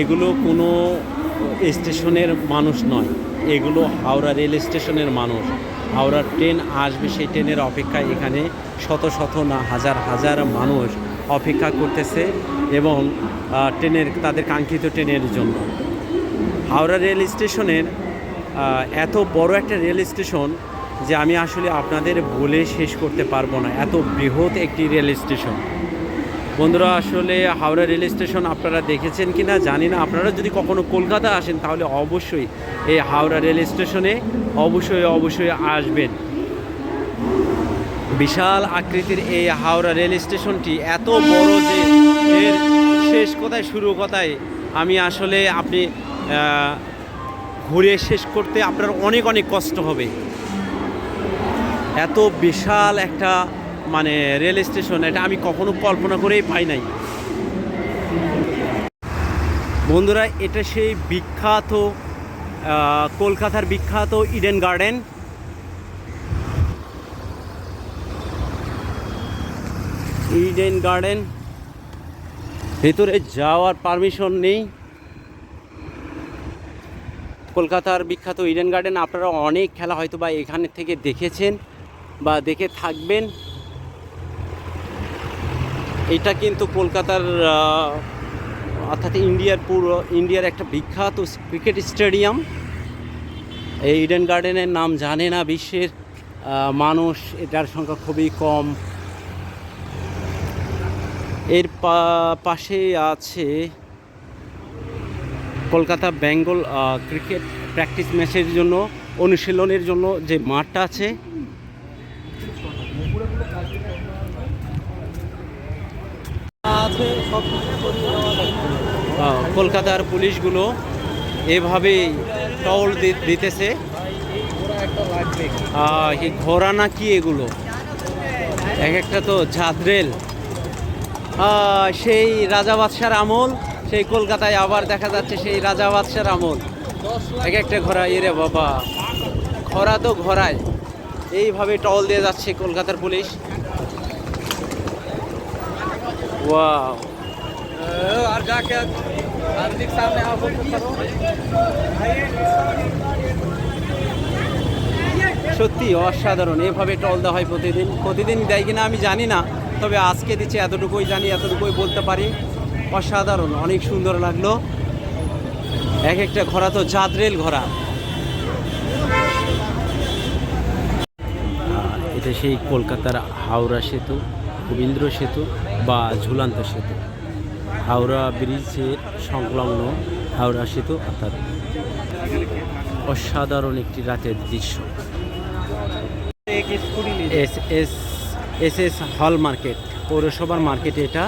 এগুলো কোনো স্টেশনের মানুষ নয়। এগুলো হাওড়া রেল স্টেশনের মানুষ। হাওড়ার ট্রেন আসবে সেই ট্রেনের অপেক্ষায় এখানে শত শত না হাজার হাজার মানুষ অপেক্ষা করতেছে এবং ট্রেনের, তাদের কাঙ্ক্ষিত ট্রেনের জন্য। হাওড়া রেল স্টেশনের এত বড় একটা রেল স্টেশন যে আমি আসলে আপনাদের বলে শেষ করতে পারব না। এত বৃহৎ একটি রেল স্টেশন। বন্ধুরা, আসলে হাওড়া রেল স্টেশন আপনারা দেখেছেন কি না জানি না। আপনারা যদি কখনো কলকাতা আসেন, তাহলে অবশ্যই এই হাওড়া রেল স্টেশনে অবশ্যই অবশ্যই আসবেন। বিশাল আকৃতির এই হাওড়া রেল স্টেশনটি, এত বড় যে এর শেষ কথায়, শুরু কথায় আমি আসলে আপনি ঘুরে শেষ করতে আপনার অনেক অনেক কষ্ট হবে। এত বিশাল একটা মানে রেল স্টেশন, এটা আমি কখনো কল্পনা করেই পাই নাই। বন্ধুরা, এটা সেই বিখ্যাত কলকাতার বিখ্যাত ইডেন গার্ডেন ইডেন গার্ডেন ভেতরে যাওয়ার পারমিশন নেই। কলকাতার বিখ্যাত ইডেন গার্ডেন আপনারা অনেক খেলা হয়তো বা এখানে থেকে দেখেছেন বা দেখে থাকবেন। এটা কিন্তু কলকাতার অর্থাৎ ইন্ডিয়ার পুরো, ইন্ডিয়ার একটা বিখ্যাত ক্রিকেট স্টেডিয়াম। এই ইডেন গার্ডেনের নাম জানে না বিশ্বের মানুষ, এটার সংখ্যা খুবই কম। এর পাশে আছে কলকাতা বেঙ্গল ক্রিকেট প্র্যাকটিস ম্যাচের জন্য, অনুশীলনের জন্য যে মাঠটা আছে কলকাতার পুলিশগুলো এভাবে টল দিতেছে। ঘোড়া না কি এগুলো? এক একটা তো ঝাদরেল সেই রাজা বাদশার আমল, সেই কলকাতায় আবার দেখা যাচ্ছে সেই রাজা বাদশার আমল। এক একটা ঘোড়া, এরে বাবা। ঘোড়া তো ঘোড়ায় এইভাবে টল দিয়ে যাচ্ছে কলকাতার পুলিশ। ওয়াও আর সত্যি অসাধারণ। এভাবে টল দেওয়া হয় প্রতিদিন। প্রতিদিন দেয় কিনা আমি জানি না তবে আজকে দিচ্ছে এতটুকুই জানি এতটুকুই বলতে পারি। অসাধারণ অনেক সুন্দর লাগল। এক একটা ঘোড়া তো জাদরেল ঘোড়া। এটা সেই কলকাতার হাওড়া সেতু রবীন্দ্র সেতু। বা ঝুলান্ত সেতু। হাওড়া ব্রিজের সংলগ্ন হাওড়া সেতু অর্থাৎ অসাধারণ একটি রাতের দৃশ্য। S S S S Hogg market, পৌরসভার মার্কেট এটা।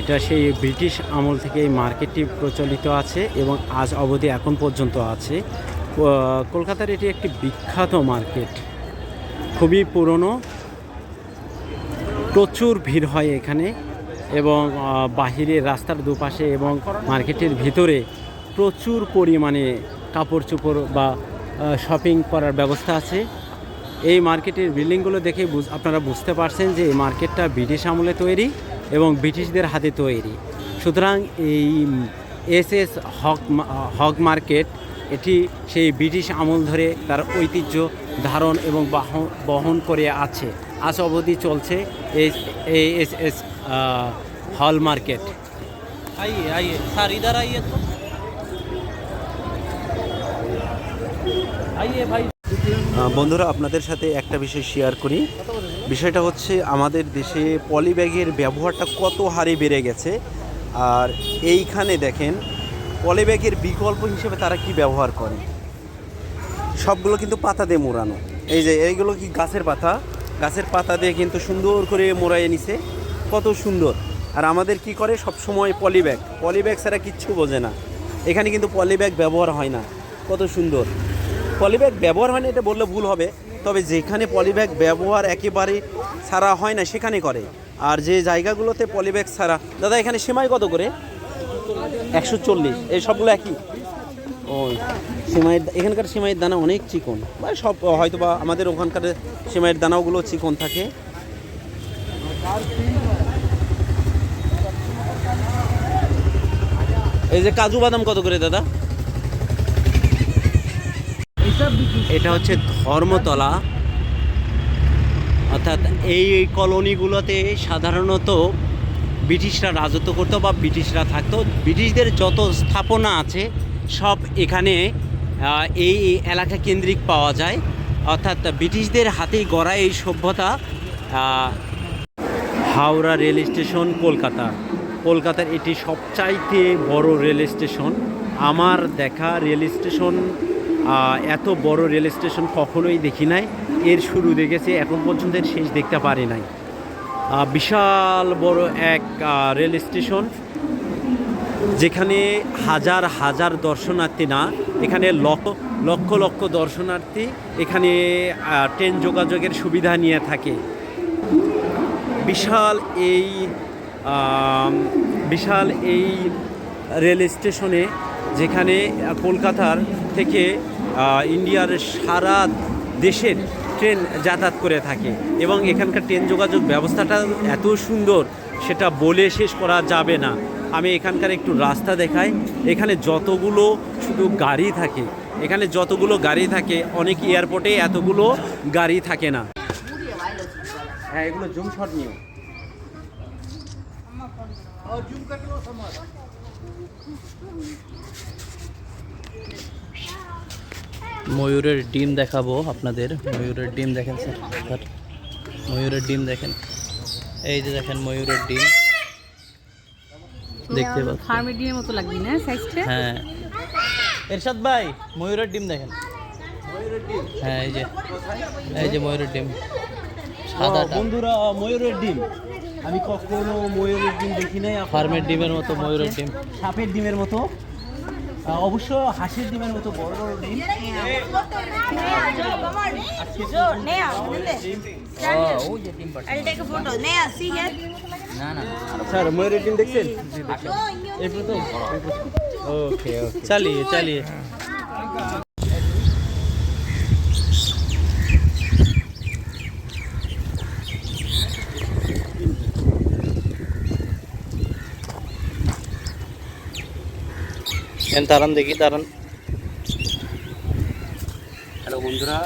এটা সেই ব্রিটিশ আমল থেকে এই মার্কেটটি প্রচলিত আছে এবং আজ অবধি এখন পর্যন্ত আছে। কলকাতার এটি একটি বিখ্যাত মার্কেট। খুবই পুরনো প্রচুর ভিড় হয় এখানে এবং বাহিরে রাস্তার দুপাশে এবং মার্কেটের ভিতরে প্রচুর পরিমাণে কাপড় চোপড় বা শপিং করার ব্যবস্থা আছে। এই মার্কেটের বিল্ডিংগুলো দেখে আপনারা বুঝতে পারছেন যে এই মার্কেটটা ব্রিটিশ আমলে তৈরি এবং ব্রিটিশদের হাতে তৈরি। সুতরাং এই S S Hogg Hogg market, এটি সেই ব্রিটিশ আমল ধরে তার ঐতিহ্য ধারণ এবং বাহ- বহন করে আছে। আজ অবধি চলছে এই এস এস হল মার্কেট ভাই। বন্ধুরা আপনাদের সাথে একটা বিষয় শেয়ার করি। বিষয়টা হচ্ছে আমাদের দেশে পলিব্যাগের ব্যবহারটা কত হারে বেড়ে গেছে। আর এইখানে দেখেন পলিব্যাগের বিকল্প হিসেবে তারা কি ব্যবহার করে? সবগুলো কিন্তু পাতা দিয়ে মোড়ানো। এই যে এইগুলো কি গাছের পাতা? গাছের পাতা দিয়ে কিন্তু সুন্দর করে মোড়াইয়ে নিছে। কত সুন্দর। আর আমাদের কি করে? সব সময় পলি ব্যাগ পলি ব্যাগ ছাড়া কিচ্ছু বোঝে না। এখানে কিন্তু পলিব্যাগ ব্যবহার হয় না। কত সুন্দর। পলিব্যাগ ব্যবহার হয় না, এটা বললে ভুল হবে। তবে যেখানে পলিব্যাগ ব্যবহার একেবারে ছাড়া হয় না, সেখানে করে। আর যে জায়গাগুলোতে পলিব্যাগ ছাড়া দাদা, এখানে সেমাই কত করে? একশো চল্লিশ। এই সবগুলো একই? ও সেমাইয়ের এখানকার সেমাইয়ের দানা অনেক চিকন। বা সব হয়তো বা আমাদের ওখানকার সেমাইয়ের দানাগুলো চিকন থাকে। এই যে কাজু বাদাম কত করে দাদা? এটা হচ্ছে ধর্মতলা। অর্থাৎ এই কলোনিগুলোতে সাধারণত ব্রিটিশরা রাজত্ব করতো বা ব্রিটিশরা থাকতো। ব্রিটিশদের যত স্থাপনা আছে সব এখানে এই এলাকা কেন্দ্রিক পাওয়া যায়। অর্থাৎ ব্রিটিশদের হাতেই গড়া এই সভ্যতা হাওড়া রেল স্টেশন, কলকাতা। কলকাতার এটি সবচাইতে বড় রেল স্টেশন। আমার দেখা রেল স্টেশন এত বড় রেল স্টেশন কখনোই দেখি নাই। এর শুরু দেখেছি, এখন পর্যন্ত শেষ দেখতে পারি নাই। বিশাল বড় এক রেল স্টেশন। যেখানে হাজার হাজার দর্শনার্থী না, এখানে লক্ষ লক্ষ লক্ষ দর্শনার্থী এখানে ট্রেন যোগাযোগের সুবিধা নিয়ে থাকে। বিশাল এই বিশাল এই রেল স্টেশনে যেখানে কলকাতার থেকে ইন্ডিয়ার সারা দেশের ট্রেন যাতায়াত করে থাকে এবং এখানকার ট্রেন যোগাযোগ ব্যবস্থাটা এত সুন্দর, সেটা বলে শেষ করা যাবে না। আমি এখানকার একটু রাস্তা দেখাই। এখানে যতগুলো শুধু গাড়ি থাকে, এখানে যতগুলো গাড়ি থাকে, অনেক এয়ারপোর্টে এতগুলো গাড়ি থাকে না। হ্যাঁ এগুলো জুম শট নিও। ময়ূরের ডিম দেখাবো আপনাদের। ময়ূরের ডিম দেখেন স্যার। ময়ূরের ডিম দেখেন। এই যে দেখেন ময়ূরের ডিম। দেখতে পাচ্ছেন ফার্মের ডিমের মতো লাগবে না সাইজটা হ্যাঁ। এরশাদ ভাই ময়ূরের ডিম দেখেন। হ্যাঁ এই যে এই যে ময়ূরের ডিম। সাদাটা। বন্ধুরা ময়ূরের ডিম। আমি কখনো ময়ূরের ডিম দেখি নাই ফার্মের ডিমের মতো ময়ূরের ডিম। সাপের ডিমের মতো। অবশ্য হাঁসের ডিমের মতো বড় বড় ডিম। I'll take a photo. Naya, see here. Sir ময়ূরের ডিম দেখছেন এই প্রথম ওকে ওকে চালিয়ে চালিয়ে এন তারান দেখি তারান হ্যালো বন্ধুরা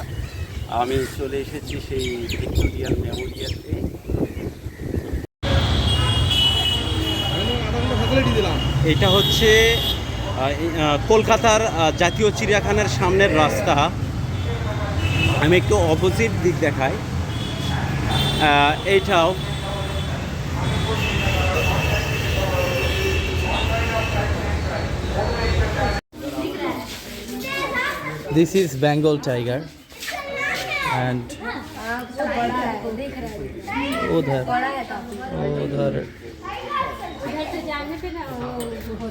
আমি চলে এসেছি সেই ভিক্টোরিয়ান মেমোরিয়ালে এটা হচ্ছে কলকাতার জাতীয় চিড়িয়াখানার সামনের রাস্তা। আমি একটু অপোজিট দিক দেখাই। এইটাও। This is Bengal tiger. And उधर उधर।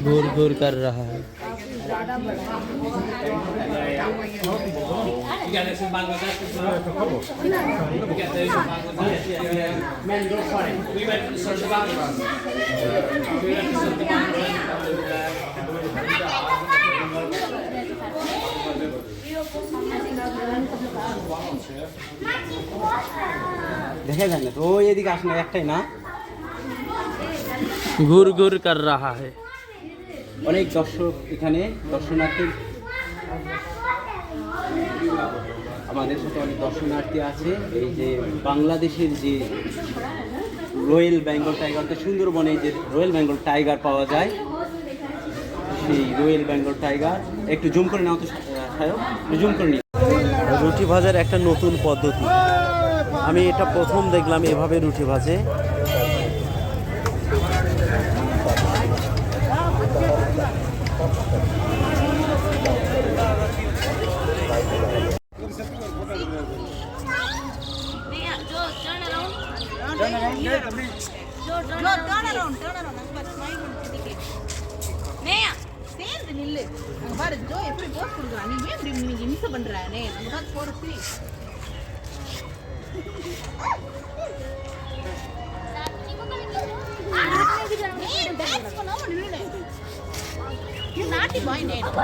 घूर घूर कर रहा है। দেখা যায় না তো ওই এদিকে আসলে একটাই না? ঘুর ঘুর কর রাহা হে। অনেক দর্শক এখানে দর্শনার্থী। আমাদের সাথে অনেক দর্শনার্থী আছে। এই যে বাংলাদেশের যে রয়্যাল বেঙ্গল টাইগার তো সুন্দরবনে যে রয়্যাল বেঙ্গল টাইগার পাওয়া যায় সেই রয়্যাল বেঙ্গল টাইগার একটু জুম করে নাও তো সায়ক জুম করে রুটি ভাজার একটা নতুন পদ্ধতি। আমি এটা প্রথম দেখলাম এভাবে রুটি ভাজে। நீங்க இப்படி நீங்க இம்சை பண்றானே? நம்ம தான் போறது நாட்டி பாய் நேரம்.